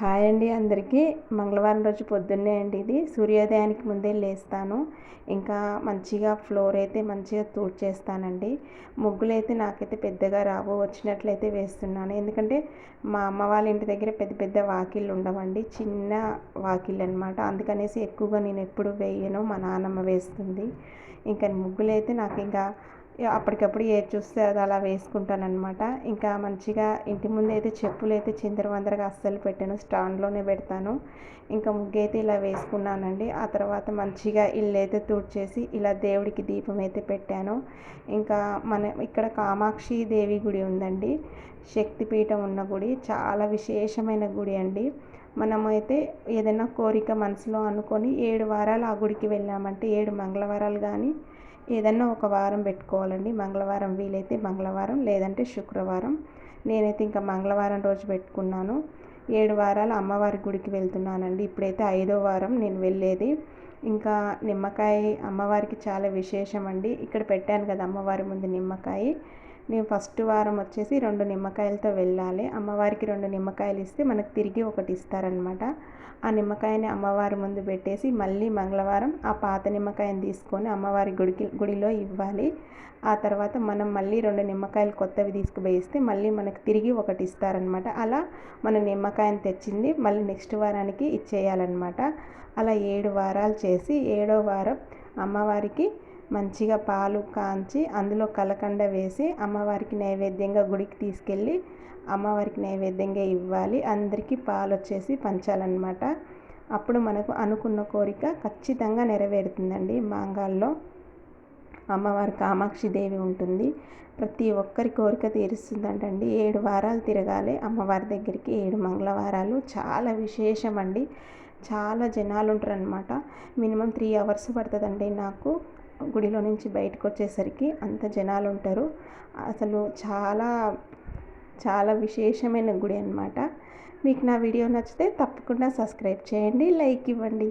Hi అండి అందరికీ. మంగళవారం రోజు పొద్దున్నే అండి ఇది. సూర్యోదయానికి ముందే లేస్తాను. ఇంకా మంచిగా ఫ్లోర్ అయితే మంచిగా తూడ్చేస్తానండి. ముగ్గులు అయితే నాకైతే పెద్దగా రావు. వచ్చినట్లయితే వేస్తున్నాను. ఎందుకంటే మా అమ్మ వాళ్ళ ఇంటి దగ్గర పెద్ద పెద్ద వాకిళ్ళు ఉండవండి. చిన్న వాకిళ్ళు అనమాట అందుకనేసి ఎక్కువగా నేను ఎప్పుడు వేయను. మా నాన్నమ్మ వేస్తుంది. ఇంకా ముగ్గులు అయితే నాకు ఇంకా అప్పటికప్పుడు ఏది చూస్తే అది అలా వేసుకుంటానమాట ఇంకా మంచిగా ఇంటి ముందు అయితే చెప్పులు అయితే చిందరవందరగా అస్సలు పెట్టాను స్టాండ్లోనే పెడతాను. ఇంకా ముగ్గు అయితే ఇలా వేసుకున్నానండి. ఆ తర్వాత మంచిగా ఇల్లు అయితే తుడిచేసి ఇలా దేవుడికి దీపం అయితే పెట్టాను. ఇంకా మన ఇక్కడ కామాక్షి దేవి గుడి ఉందండి. శక్తిపీఠం ఉన్న గుడి. చాలా విశేషమైన గుడి అండి. మనమైతే ఏదైనా కోరిక మనసులో అనుకొని ఏడు వారాలు ఆ గుడికి వెళ్ళామంటే ఏడు మంగళవారాలు కానీ ఏదన్నా ఒక వారం పెట్టుకోవాలండి. మంగళవారం వీలైతే మంగళవారం లేదంటే శుక్రవారం. నేనైతే ఇంకా మంగళవారం రోజు పెట్టుకున్నాను. ఏడు వారాలు అమ్మవారి గుడికి వెళ్తున్నానండి. ఇప్పుడైతే ఐదో వారం నేను వెళ్ళేది. ఇంకా నిమ్మకాయ అమ్మవారికి చాలా విశేషం అండి ఇక్కడ పెట్టాను కదా అమ్మవారి ముందు నిమ్మకాయ. నేను ఫస్ట్ వారం వచ్చేసి రెండు నిమ్మకాయలతో వెళ్ళాలి. అమ్మవారికి రెండు నిమ్మకాయలు ఇస్తే మనకు తిరిగి ఒకటి ఇస్తారనమాట ఆ నిమ్మకాయని అమ్మవారి ముందు పెట్టేసి మళ్ళీ మంగళవారం ఆ పాత నిమ్మకాయని తీసుకొని అమ్మవారి గుడికి గుడిలో ఇవ్వాలి. ఆ తర్వాత మనం మళ్ళీ రెండు నిమ్మకాయలు కొత్తవి తీసుకుపోయిస్తే మళ్ళీ మనకు తిరిగి ఒకటి ఇస్తారనమాట అలా మన నిమ్మకాయని తెచ్చింది. మళ్ళీ నెక్స్ట్ వారానికి ఇచ్చేయాలన్నమాట. అలా ఏడు వారాలు చేసి ఏడో వారం అమ్మవారికి మంచిగా పాలు కాంచి అందులో కలకండ వేసి అమ్మవారికి నైవేద్యంగా గుడికి తీసుకెళ్ళి అమ్మవారికి నైవేద్యంగా ఇవ్వాలి. అందరికీ పాలు వచ్చేసి పంచాలన్నమాట. అప్పుడు మనకు అనుకున్న కోరిక ఖచ్చితంగా నెరవేరుతుందండి మాంగాల్లో. అమ్మవారి కామాక్షి దేవి ఉంటుంది. ప్రతి ఒక్కరి కోరిక తీరుస్తుందంటండి. ఏడు వారాలు తిరగాలి అమ్మవారి దగ్గరికి. ఏడు మంగళవారాలు చాలా విశేషం అండి చాలా జనాలు ఉంటారు అనమాట మినిమం త్రీ అవర్స్ పడుతుందండి నాకు. గుడిలో నుంచి బయటకు వచ్చేసరికి అంత జనాలు ఉంటారు అసలు చాలా చాలా విశేషమైన గుడి అనమాట మీకు నా వీడియో నచ్చితే తప్పకుండా సబ్స్క్రైబ్ చేయండి లైక్ ఇవ్వండి.